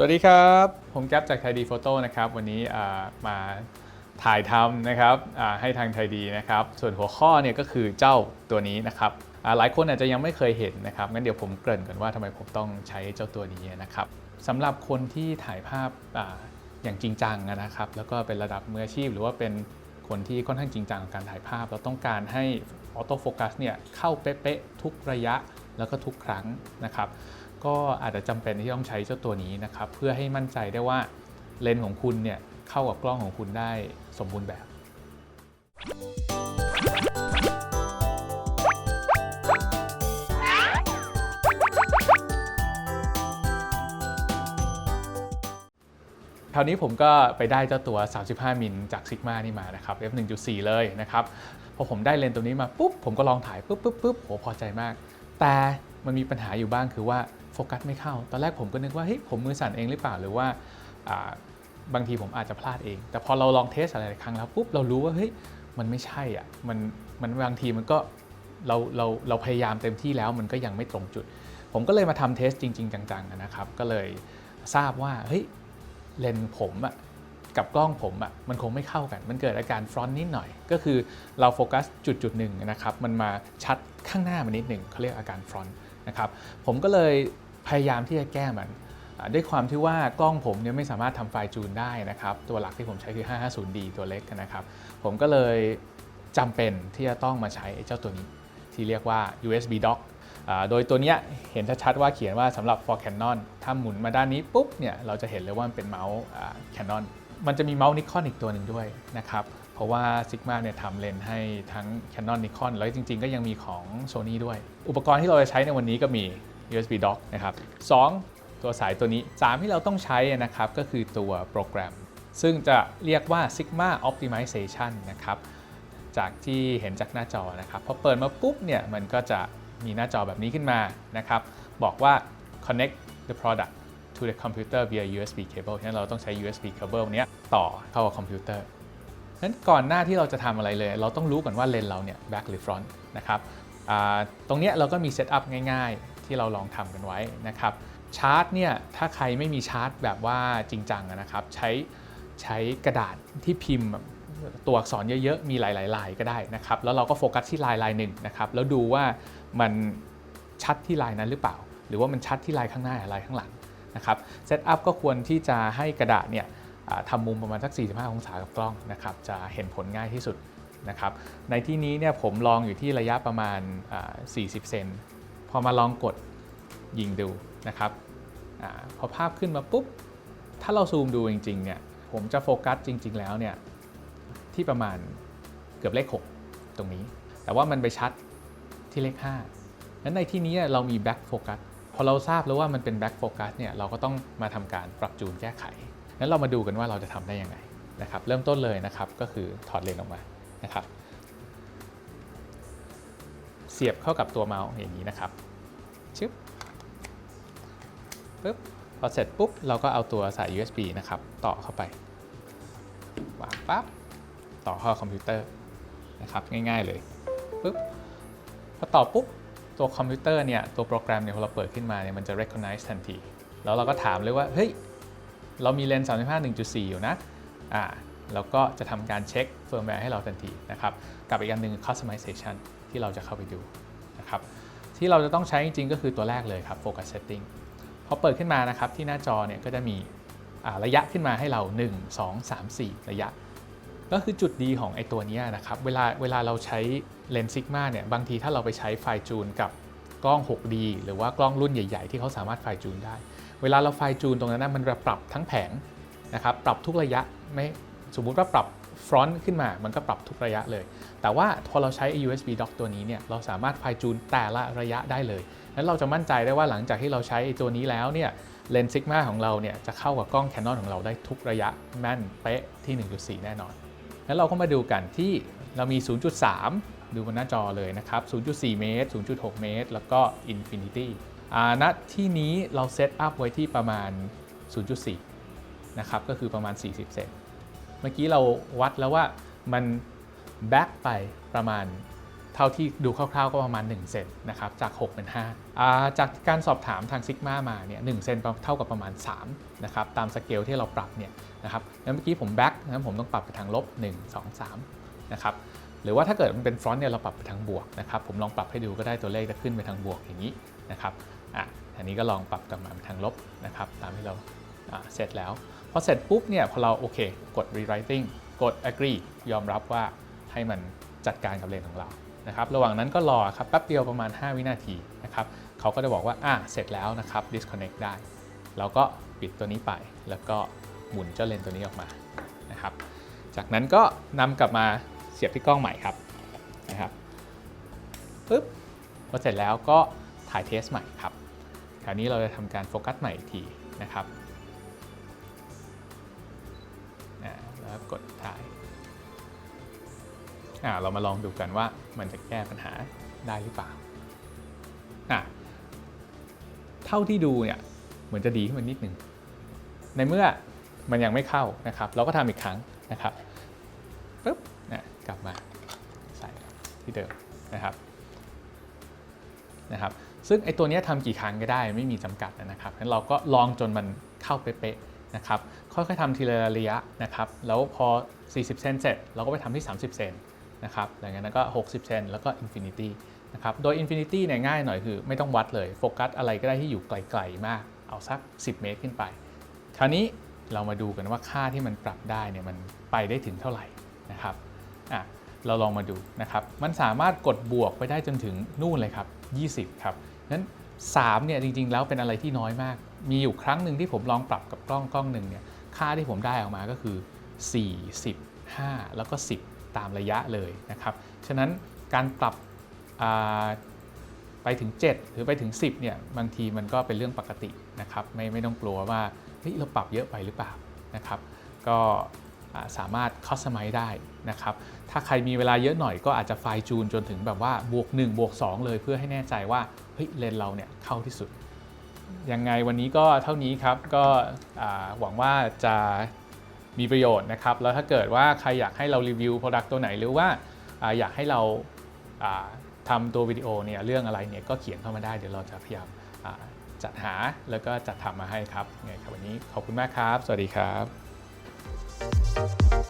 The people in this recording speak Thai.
สวัสดีครับ ผมแก๊ปจากไทยดีโฟโต้นะครับ วันนี้มาถ่ายทำนะครับให้ทางไทยดีนะครับ ส่วนหัวข้อเนี่ยก็คือเจ้าตัวนี้นะครับหลายคนอาจจะยังไม่เคยเห็นนะครับงั้นเดี๋ยวผมเกริ่นก่อนว่าทำไมผมต้องใช้เจ้าตัวนี้นะครับสำหรับคนที่ถ่ายภาพออย่างจริงจังนะครับ แล้วก็เป็นระดับมืออาชีพ หรือว่าเป็นคนที่ค่อนข้างจริงจังกับการถ่ายภาพ เราต้องการให้ออโต้โฟกัสเนี่ยเข้าเป๊ะๆทุกระยะแล้วก็ทุกครั้งนะครับ ก็อาจจะจำเป็นที่ต้องใช้เจ้าตัวนี้นะครับเพื่อให้มั่นใจได้ว่าเลนส์ของคุณเนี่ยเข้ากับกล้องของคุณได้สมบูรณ์แบบ คราวนี้ผมก็ไปได้เจ้าตัว 35 มิลจาก Sigma นี่มานะครับ f 1.4 เลยนะครับ พอผมได้เลนส์ตัวนี้มาปุ๊บ ผมก็ลองถ่ายปุ๊บปุ๊บปุ๊บโหพอใจมาก แต่มันมีปัญหาอยู่บ้างคือว่า ฟกัสไม่เข้า ตอนแรกผมก็นึกว่าเฮ้ยผมมือสั่นเองหรือเปล่าหรือว่าบางทีผมอาจจะพลาดเอง แต่พอเราลองเทสอะไรหลายครั้งแล้วปุ๊บเรารู้ว่าเฮ้ยมันไม่ใช่อะมันมันบางทีมันก็เราเราเราพยายามเต็มที่แล้วมันก็ยังไม่ตรงจุด ผมก็เลยมาทำเทสจริง ๆ จังๆนะครับ ก็เลยทราบว่าเฮ้ยเลนส์ผมอะกับกล้องผมอะมันคงไม่เข้ากัน มันเกิดอาการฟรอนต์นิดหน่อย ก็คือเราโฟกัสจุดจุดหนึ่งนะครับ มันมาชัดข้างหน้ามันนิดหนึ่งเขาเรียกอาการฟรอนต์นะครับ ผมก็เลย พยายามที่จะแก้มันอ่าด้วยความที่ว่ากล้องผมเนี่ยไม่สามารถทำไฟล์จูนได้นะครับ ตัวหลักที่ผมใช้คือ 550D ตัวเล็กนะครับ ผมก็เลยจำเป็นที่จะต้องมาใช้เจ้าตัวนี้ ที่เรียกว่า USB dock โดยตัวเนี้ยเห็นชัดๆว่าเขียนว่าสำหรับ for Canon ถ้าหมุนมาด้านนี้ปุ๊บเนี่ยเราจะเห็นเลยว่ามันเป็นเมาส์ Canon มันจะมีเมาส์ Nikon อีกตัวหนึ่งด้วยนะครับ เพราะว่า Sigma เนี่ยทำเลนส์ให้ทั้ง Canon Nikon แล้วจริงๆ ก็ยังมีของ Sony ด้วย อุปกรณ์ที่เราจะใช้ในวันนี้ก็มี USB dock นะครับสองตัวสายตัวนี้ 3 ที่เราต้องใช้นะครับก็คือตัวโปรแกรม ซึ่งจะเรียกว่า Sigma Optimization นะครับจากที่เห็นจากหน้าจอนะครับพอเปิดมาปุ๊บเนี่ยมันก็จะมีหน้าจอแบบนี้ขึ้นมานะครับบอกว่า connect the product to the computer via USB cable ฉะนั้นเราต้องใช้ USB cable เนี้ยต่อเข้ากับคอมพิวเตอร์นั้นก่อนหน้าที่เราจะทำอะไรเลย เราต้องรู้ก่อนว่าเลนเราเนี่ย back หรือ front นะครับตรงเนี้ยเราก็มีเซตอัพง่าย ที่เราลองทำกันไว้นะครับชาร์ตเนี่ยถ้าใครไม่มีชาร์ตแบบว่าจริงจังนะครับใช้ใช้กระดาษที่พิมพ์ตัวอักษรเยอะๆ มีหลายๆลายก็ได้นะครับ แล้วเราก็โฟกัสที่ลายลายหนึ่งนะครับ แล้วดูว่ามันชัดที่ลายนั้นหรือเปล่า หรือว่ามันชัดที่ลายข้างหน้าลายข้างหลังนะครับเซตอัพก็ควรที่จะให้กระดาษเนี่ยทำมุมประมาณสัก 45 องศากับกล้องนะครับ จะเห็นผลง่ายที่สุดนะครับ ในที่นี้เนี่ยผมลองอยู่ที่ระยะประมาณอ่า40 เซน พอมาลองกดยิงดูนะครับอพอภาพขึ้นมาปุ๊บ ถ้าเราซูมดูจริงๆเนี่ยผมจะโฟกัสจริง ๆ แล้วเนี่ยที่ประมาณเกือบเลข 6 ตรงนี้ แต่ว่ามันไปชัดที่เลข5นั้นในที่นี้เรามี back focus พอเราทราบแล้วว่ามันเป็น back focus เนี่ยเราก็ต้องมาทำการปรับจูนแก้ไขนั้นเรามาดูกันว่าเราจะทำได้ยังไงนะครับเริ่มต้นเลยนะครับก็คือถอดเลนส์ออกมานะครับ เสียบเข้ากับตัวเมาส์อย่างนี้นะครับชึบปึ๊บพอเสร็จปุ๊บเราก็เอาตัวสาย USB นะครับ ต่อเข้าไปวางปั๊บต่อเข้าคอมพิวเตอร์นะครับ ง่ายๆเลยปุ๊บพอต่อปุ๊บตัวคอมพิวเตอร์เนี่ยตัวโปรแกรมเนี่ยพอเราเปิดขึ้นมาเนี่ยมันจะ recognize ทันที แล้วเราก็ถามเลยว่า เฮ้ย เรามีเลนส์35 1.4 อยู่นะอ่าแล้วก็จะทำการเช็คเฟิร์มแวร์ให้เราทันทีนะครับ กับอีกอันหนึ่ง customization ที่เราจะเข้าไปดูนะครับที่เราจะต้องใช้จริงๆก็คือตัวแรกเลยครับ focus setting พอเปิดขึ้นมานะครับที่หน้าจอเนี่ยก็จะมีระยะขึ้นมาให้เรา 1 2 3 4 ระยะ ก็คือจุดดีของไอ้ตัวนี้นะครับ เวลาเวลาเราใช้เลนส์ซิกมาเนี่ยบางทีถ้าเราไปใช้ไฟจูนกับกล้อง 6D หรือว่ากล้องรุ่นใหญ่ ๆ ที่เขาสามารถไฟจูนได้ เวลาเราไฟจูนตรงนั้นนะมันจะปรับทั้งแผงนะครับปรับทุกระยะไม่ สมมุติว่าปรับฟรอนต์ขึ้นมา มันก็ปรับทุกระยะเลย แต่ว่าพอเราใช้ USB dock ตัวนี้เนี่ย เราสามารถไฟล์จูนแต่ละระยะได้เลย นั้นเราจะมั่นใจได้ว่าหลังจากที่เราใช้ไอ้ตัวนี้แล้วเนี่ย เลนส์ซิกมาของเราเนี่ยจะเข้ากับกล้อง Canon ของเราได้ทุกระยะแม่นเป๊ะที่ 1.4 แน่นอน แล้วเราก็มาดูกันที่เรามี 0.3 ดูบนหน้าจอเลยนะครับ 0.4 เมตร 0.6 เมตร แล้วก็ Infinity อ่าณที่นี้เราเซตอัพไว้ที่ประมาณ 0.4 นะครับ ก็คือประมาณ 40 เซน เมื่อกี้เราวัดแล้วว่ามันแบ็กไปประมาณเท่าที่ดูคร่าวๆ ก็ประมาณ 1 เซนนะครับจาก 6 เป็น5าจากการสอบถามทางซิกมามาเนี่ย1เซนเท่ากับประมาณ3นะครับตามสเกลที่เราปรับเนี่ยนะครับแล้วเมื่อกี้ผมแบ็กนั้นผมต้องปรับไปทางลบ 1 2 3นะครับหรือว่าถ้าเกิดมันเป็นฟรอนต์เนี่ยเราปรับไปทางบวกนะครับผมลองปรับให้ดูก็ได้ตัวเลขจะขึ้นไปทางบวกอย่างนี้นะครับอะอันนี้ก็ลองปรับกลับมาเป็นทางลบนะครับตามที่เราเสร็จแล้ว อเสร็จปุ๊บเนี่ยพอเราโอเค กด rewriting กด agree ยอมรับว่าให้มันจัดการกับเลนของเรานะครับระหว่างนั้นก็รอครับแป๊บเดียวประมาณ 5 วินาทีนะครับเขาก็จะบอกว่าอะเสร็จแล้วนะครับ disconnect ได้ เราก็ปิดตัวนี้ไป แล้วก็หมุนเจ้าเลนตัวนี้ออกมานะครับ จากนั้นก็นำกลับมาเสียบที่กล้องใหม่ครับนะครับปึ๊บพอเสร็จแล้วก็ถ่ายเทสใหม่ครับ คราวนี้เราจะทำการโฟกัสใหม่อีกทีนะครับ แล้วกดถ่ายอ่าเรามาลองดูกันว่ามันจะแก้ปัญหาได้หรือเปล่าอ่าเท่าที่ดูเนี่ยเหมือนจะดีขึ้นมานิดหนึ่งในเมื่อมันยังไม่เข้านะครับ เราก็ทำอีกครั้งนะครับปึ๊บนะกลับมาใส่ที่เดิมนะครับนะครับซึ่งไอ้ตัวนี้ทำกี่ครั้งก็ได้ไม่มีจำกัดนะครับงั้นเราก็ลองจนมันเข้าเป๊ะ นะครับค่อยๆทำทีละระยะนะครับแล้วพอ 40 เซนเสร็จเราก็ไปทำที่ 30 เซนนะครับหลังจากนั้นก็ 60 เซนแล้วก็ Infinity นะครับโดย Infinity เนี่ยง่ายหน่อยคือไม่ต้องวัดเลยโฟกัสอะไรก็ได้ที่อยู่ไกลๆมาก เอาสัก 10 เมตรขึ้นไป คราวนี้เรามาดูกันว่าค่าที่มันปรับได้เนี่ยมันไปได้ถึงเท่าไหร่นะครับอะเราลองมาดูนะครับ มันสามารถกดบวกไปได้จนถึงนู่นเลยครับ 20 ครับนั้น3เนี่ยจริงๆ แล้วเป็นอะไรที่น้อยมาก มีอยู่ครั้งหนึ่งที่ผมลองปรับกับกล้องกล้องหนึ่งเนี่ยค่าที่ผมได้ออกมาก็คือ 4 10 5 แล้วก็ 10 ตามระยะเลยนะครับ ฉะนั้นการปรับไปถึง 7 หรือไปถึง 10เนี่ยบางทีมันก็เป็นเรื่องปกตินะครับ ไม่ไม่ต้องกลัวว่าเฮ้ยเราปรับเยอะไปหรือเปล่านะครับ ก็สามารถคอสไมได้นะครับ ถ้าใครมีเวลาเยอะหน่อยก็อาจจะไฟล์จูนจนถึงแบบว่าบวก 1 บวก 2 เลยเพื่อให้แน่ใจว่าเฮ้ยเลนเราเนี่ยเข้าที่สุด ยังไงวันนี้ก็เท่านี้ครับ ก็หวังว่าจะมีประโยชน์นะครับ แล้วถ้าเกิดว่าใครอยากให้เรารีวิว Product ตัวไหนหรือว่าอาอยากให้เราาทำตัววิดีโอเนี่ยเรื่องอะไรเนี่ยก็เขียนเข้ามาได้เดี๋ยวเราจะพยายามจัดหาแล้วก็จัดทำมาให้ครับไงครับวันนี้ขอบคุณมากครับ สวัสดีครับ